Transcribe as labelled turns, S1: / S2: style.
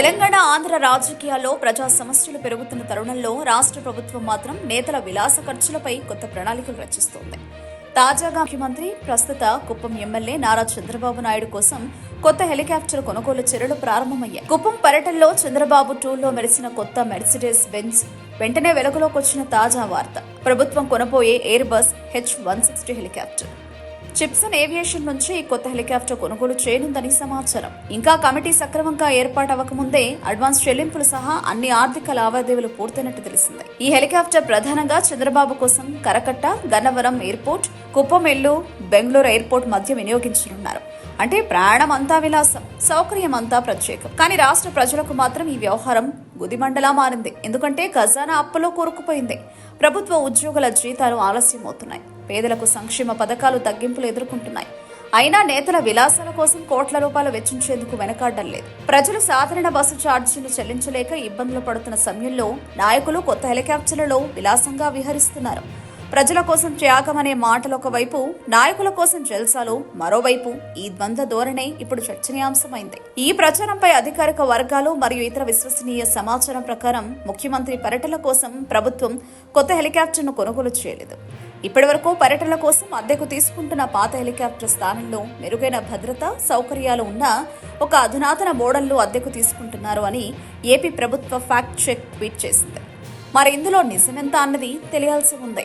S1: తెలంగాణ ఆంధ్ర రాజకీయాల్లో ప్రజా సమస్యలు పెరుగుతున్న తరుణంలో రాష్ట్ర ప్రభుత్వం మాత్రం నేతల విలాస ఖర్చులపై కొత్త ప్రణాళికలు రచిస్తోంది. తాజాగా ముఖ్యమంత్రి ప్రస్తుత కుప్పం ఎమ్మెల్యే నారా చంద్రబాబు నాయుడు కోసం కొత్త హెలికాప్టర్ కొనుగోలు చర్యలు ప్రారంభమయ్యాయి. కుప్పం పర్యటనలో చంద్రబాబు టూర్లో మెరిసిన కొత్త మెర్సిడెస్ బెంజ్ వెంటనే వెలుగులోకి వచ్చిన తాజా వార్త. ప్రభుత్వం కొనబోయే Airbus H one sixty helicopter. Chipsan aviation నుంచి ఈ కొత్త హెలికాప్టర్ కొనుగోలు చేయనుందని సమాచారం. ఇంకా కమిటీ సక్రమంగా ఏర్పాటు అవ్వకముందే అడ్వాన్స్ చెల్లింపులు సహా అన్ని ఆర్థిక లావాదేవీలు పూర్తయినట్టు తెలిసింది. ఈ హెలికాప్టర్ ప్రధానంగా చంద్రబాబు కోసం కరకట్ట గన్నవరం ఎయిర్పోర్ట్ కుప్పమెల్లు బెంగళూరు ఎయిర్పోర్ట్ మధ్య వినియోగించనున్నారు. అంటే ప్రాణం అంతా విలాసం సౌకర్యం అంతా ప్రత్యేకం. కానీ రాష్ట్ర ప్రజలకు మాత్రం ఈ వ్యవహారం గుదిమండలా మారింది. ఎందుకంటే ఖజానా అప్పులో కూరుకుపోయింది. ప్రభుత్వ ఉద్యోగుల జీతాలు ఆలస్యం అవుతున్నాయి పేదలకు సంక్షేమ పథకాలు తగ్గింపులు ఎదుర్కొంటున్నాయి. అయినా నేతల విలాసాల కోసం కోట్ల రూపాయలు వెచ్చించేందుకు వెనకాడడం లేదు. ప్రజలు సాధారణ బస్సు ఛార్జీలు చెల్లించలేక ఇబ్బందులు పడుతున్న సమయంలో నాయకులు కొత్త హెలికాప్టర్లలో విలాసంగా విహరిస్తున్నారు. ప్రజల కోసం త్యాగమనే అనే మాటలు ఒకవైపు నాయకుల కోసం జల్సాలు మరోవైపు. ఈ ద్వంద్వ ధోరణే ఇప్పుడు చర్చనీయాంశమైంది. ఈ ప్రచారంపై అధికారిక వర్గాలు మరియు ఇతర విశ్వసనీయ సమాచారం ప్రకారం ముఖ్యమంత్రి పర్యటన కోసం ప్రభుత్వం కొత్త హెలికాప్టర్ను కొనుగోలు చేయలేదు. ఇప్పటివరకు పర్యటనల కోసం అద్దెకు తీసుకుంటున్న పాత హెలికాప్టర్ స్థానంలో మెరుగైన భద్రత సౌకర్యాలు ఉన్న ఒక అధునాతన మోడల్ను అద్దెకు తీసుకుంటున్నారు అని ఏపీ ప్రభుత్వ ఫ్యాక్ట్ చెక్ ట్వీట్ చేసింది. మరి ఇందులో నిజమెంత అన్నది తెలియాల్సి ఉంది.